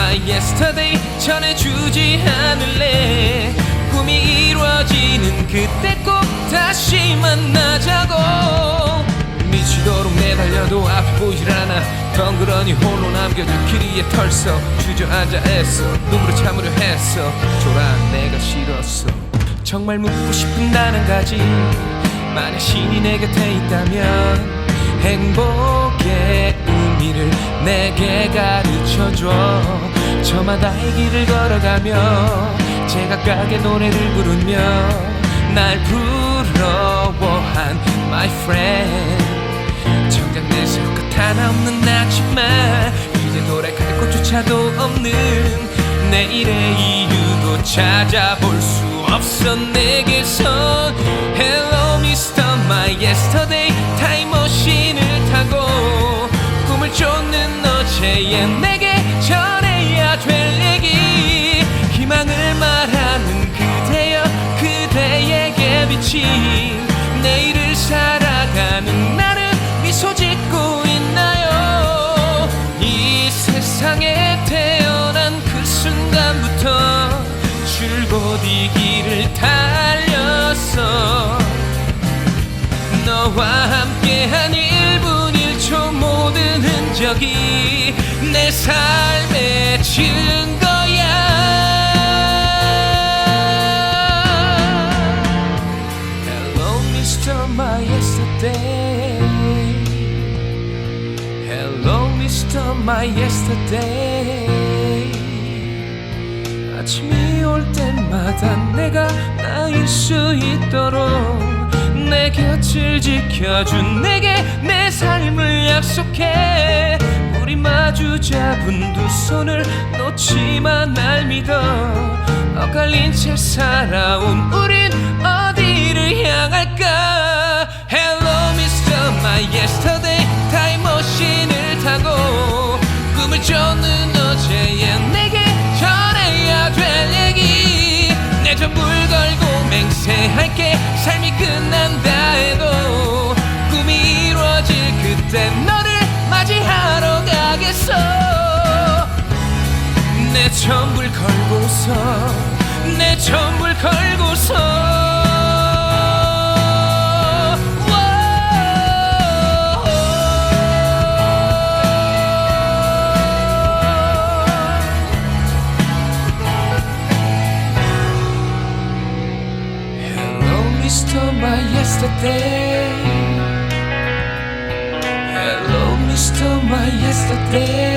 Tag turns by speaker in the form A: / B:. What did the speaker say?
A: yesterday 전해주지 않을래. 꿈이 이루어지는 그때 꼭 다시 만나자고. 미치도록 내달려도 앞이 보이질 않아. 덩그러니 홀로 남겨진 길 위에 털썩 주저앉아 애써. 눈물을 참으려 했어. 초라한 내가 싫었어. 정말 묻고 싶은 단 한 가지. 만약 신이 내 곁에 있다면 행복의 의미를 내게 가르쳐줘. 저마다의 길을 걸어가며 제각각의 노래를 부르며 날 부러워한 my friend. 정작 내 속끝 하나 없는 나지만 이제 돌아갈 곳조차도 없는 내일의 이유도 찾아볼 수 없어 내게서. Hello Mr. My Yesterday 내게 전해야 될 얘기. 희망을 말하는 그대여 그대에게 비친 내일을 살아가는 나는 미소 짓고 있나요? 이 세상에 태어난 그 순간부터 줄곧 이 길을 달렸어 너와 함께한 1분 1초 모든 흔적이 내 삶의 증거야 Hello Mr. My Yesterday Hello Mr. My Yesterday 아침이 올 때마다 내가 나일 수 있도록 내 곁을 지켜준 내게 내 삶을 약속해. 우리 마주 잡은 두 손을 놓지만 날 믿어. 엇갈린 채 살아온 우린 삶이 끝난다 해도 꿈이 이루어질 그때 너를 맞이하러 가겠어 내 전부를 걸고서 내 전부를 걸고서 Mr. My Yesterday Hello Mr. My Yesterday